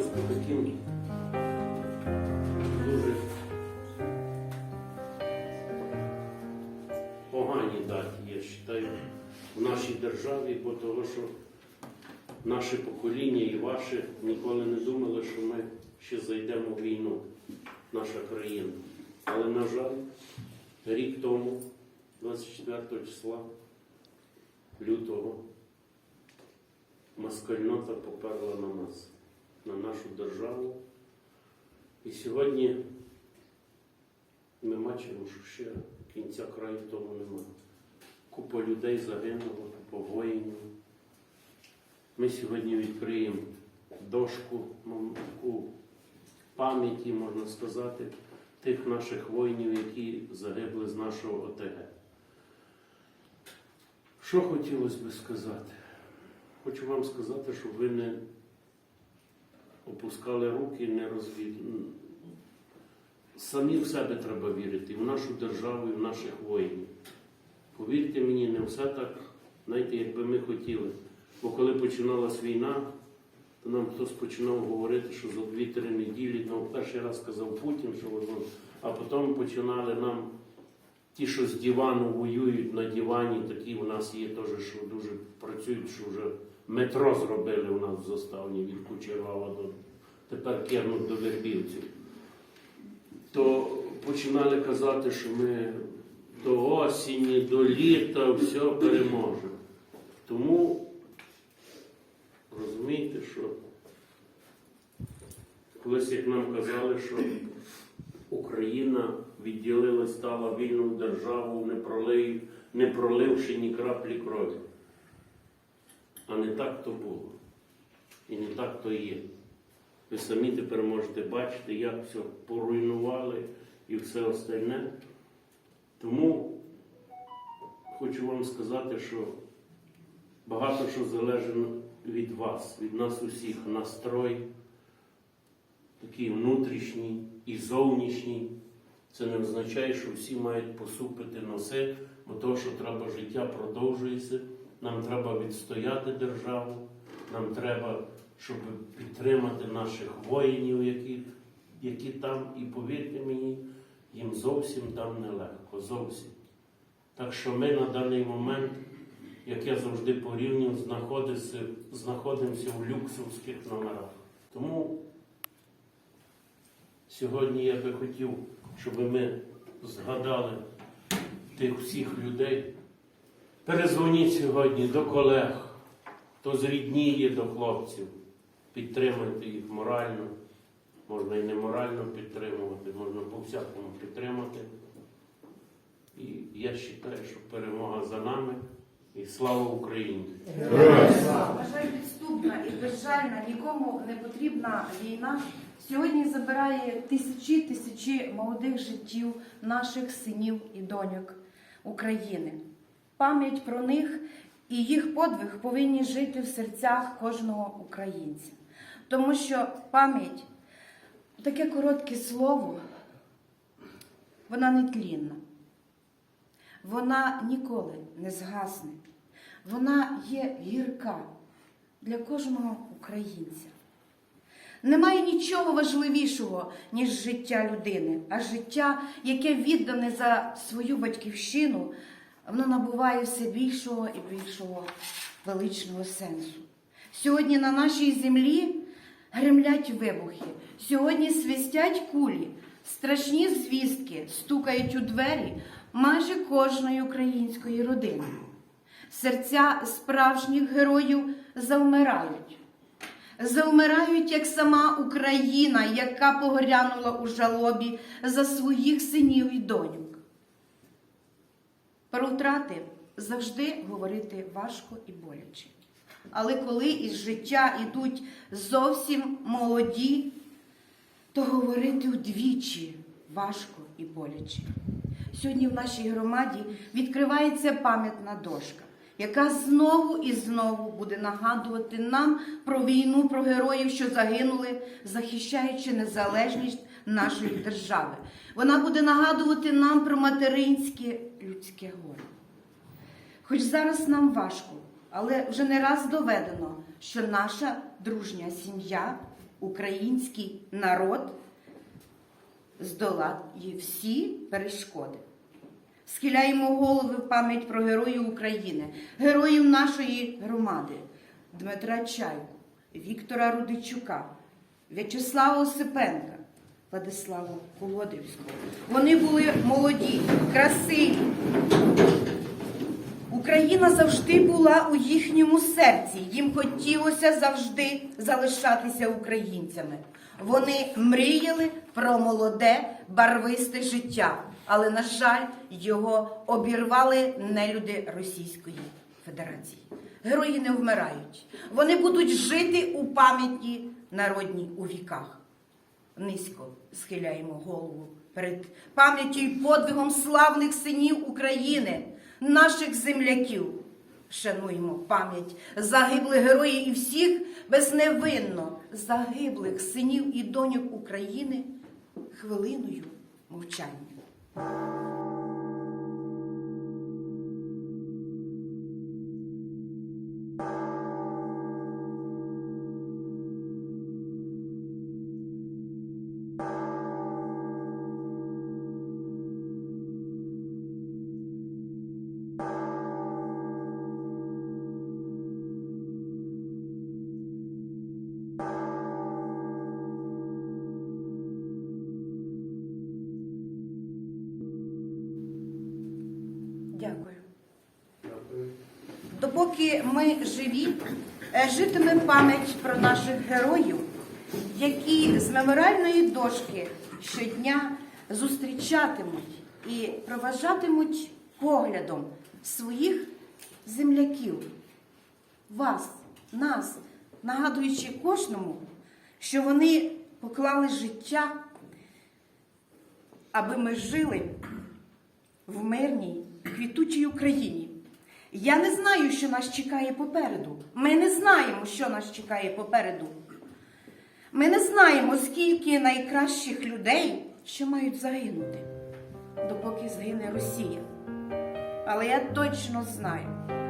випуску таким дуже поганій даті, я вважаю, в нашій державі, бо того, що наше покоління і ваше ніколи не думали, що ми ще зайдемо в війну, наша країна. Але, на жаль, рік тому, 24 числа лютого, москальнота поперла на нас, на нашу державу. І сьогодні ми бачимо, що ще кінця краю тому немає. Купа людей загинуло, купа воїнів. Ми сьогодні відкриємо дошку, ну, пам'яті, можна сказати, тих наших воїнів, які загибли з нашого ОТГ. Що хотілося би сказати? Хочу вам сказати, щоб ви не опускали руки, не розвід... Самі в себе треба вірити, в нашу державу, і в наших воїнів. Повірте мені, не все так, знаєте, якби ми хотіли. Бо коли починалась війна, то нам хтось починав говорити, що за 2-3 неділі, ну, перший раз сказав Путін, що воно, а потім починали нам ті, що з дивану воюють на дивані, такі у нас є теж, що дуже працюють, що вже метро зробили у нас в заставні від Кучерава до тепер кернуть до Вербівців. То починали казати, що ми до осені, до літа все переможемо. Тому розумієте, що колись як нам казали, що Україна відділила, стала вільною державою, не, пролив, не проливши ні краплі крові. А не так то було. І не так то є. Ви самі тепер можете бачити, як все поруйнували і все остальне. Тому хочу вам сказати, що багато що залежить від вас, від нас усіх. Настрой такий внутрішній і зовнішній. Це не означає, що всі мають посупити носи, бо то, що треба життя продовжується. Нам треба відстояти державу, нам треба, щоб підтримати наших воїнів, які, які там, і повірте мені, їм зовсім там нелегко, зовсім. Так що ми на даний момент, як я завжди порівнюю, знаходимося, в люксовських номерах. Тому сьогодні я би хотів, щоб ми згадали тих всіх людей. Перезвоніть сьогодні до колег, хто зрідніє до хлопців, підтримуйте їх морально, можна і не морально підтримувати, можна по-всякому підтримати. І я вважаю, що перемога за нами і слава Україні! Вважаю, підступна і безжальна, нікому не потрібна війна. Сьогодні забирає тисячі тисячі молодих життів наших синів і доньок України. Пам'ять про них і їх подвиг повинні жити в серцях кожного українця. Тому що пам'ять таке коротке слово, вона нетлінна. Вона ніколи не згасне. Вона є гірка для кожного українця. Немає нічого важливішого, ніж життя людини, а життя, яке віддане за свою батьківщину, воно набуває все більшого і більшого величного сенсу. Сьогодні на нашій землі гремлять вибухи, сьогодні свистять кулі, страшні звістки стукають у двері майже кожної української родини. Серця справжніх героїв завмирають. Завмирають, як сама Україна, яка погрянула у жалобі за своїх синів і доньок. Про втрати завжди говорити важко і боляче. Але коли із життя йдуть зовсім молоді, то говорити вдвічі важко і боляче. Сьогодні в нашій громаді відкривається пам'ятна дошка, яка знову і знову буде нагадувати нам про війну, про героїв, що загинули, захищаючи незалежність нашої держави. Вона буде нагадувати нам про материнське людське горе. Хоч зараз нам важко, але вже не раз доведено, що наша дружня сім'я український народ здолає всі перешкоди. Схиляємо голови в пам'ять про героїв України, героїв нашої громади Дмитра Чайку, Віктора Рудичука, В'ячеслава Осипенка, Владислава Колодрівського. Вони були молоді, красиві. Україна завжди була у їхньому серці. Їм хотілося завжди залишатися українцями. Вони мріяли про молоде, барвисте життя, але, на жаль, його обірвали нелюди Російської Федерації. Герої не вмирають. Вони будуть жити у пам'яті народній у віках. Низько схиляємо голову перед пам'яттю і подвигом славних синів України, наших земляків. Шануємо пам'ять загиблих героїв і всіх безневинно загиблих синів і доньок України хвилиною мовчання. Допоки ми живі, е, житиме пам'ять про наших героїв, які з меморіальної дошки щодня зустрічатимуть і проважатимуть поглядом своїх земляків, вас, нас, нагадуючи кожному, що вони поклали життя, аби ми жили в мирній, квітучій Україні. Я не знаю, що нас чекає попереду. Ми не знаємо, що нас чекає попереду. Ми не знаємо, скільки найкращих людей, що мають загинути, допоки згине Росія. Але я точно знаю,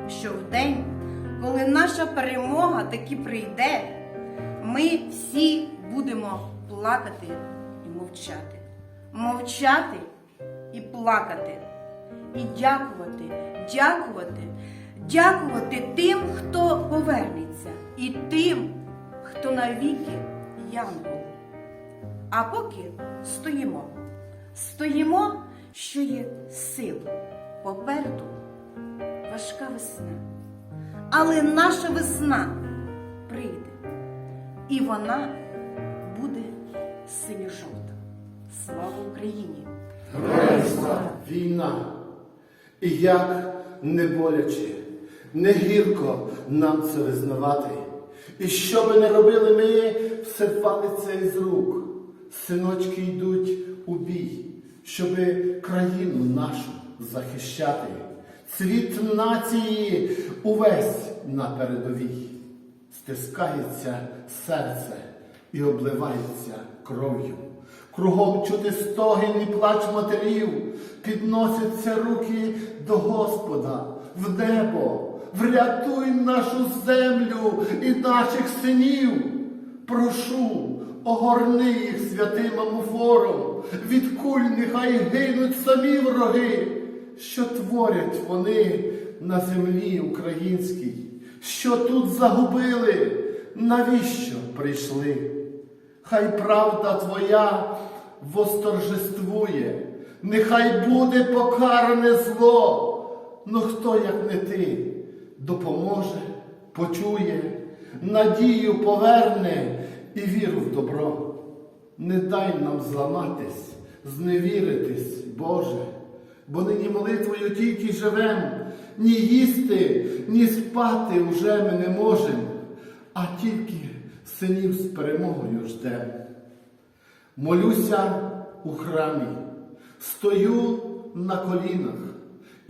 що в день, коли наша перемога таки прийде, ми всі будемо плакати і мовчати. Мовчати і плакати. І дякувати, дякувати, дякувати тим, хто повернеться, і тим, хто навіки янгол. А поки стоїмо, стоїмо, що є сил. Попереду важка весна. Але наша весна прийде, і вона буде синьо-жовта. Слава Україні! Героям! Війна. І як не боляче, не гірко нам це визнавати. І що би не робили ми, все валиться із рук. Синочки йдуть у бій, щоби країну нашу захищати. Цвіт нації увесь на передовій. Стискається серце і обливається кров'ю. Кругом чути стогін і плач матерів, підносяться руки до Господа в небо. Врятуй нашу землю і наших синів. Прошу, огорни їх святим амофором, від куль нехай гинуть самі вороги, що творять вони на землі українській, що тут загубили, навіщо прийшли? Хай правда твоя восторжествує, нехай буде покаране зло. Но хто, як не ти, допоможе, почує, надію поверне і віру в добро. Не дай нам зламатись, зневіритись, Боже, бо нині молитвою тільки живем, ні їсти, ні спати уже ми не можем, а тільки синів з перемогою ждем. Молюся у храмі, стою на колінах,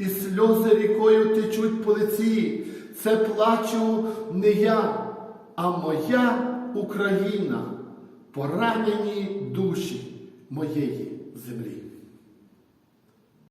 і сльози рікою течуть по лиці. Це плачу не я, а моя Україна, поранені душі моєї землі.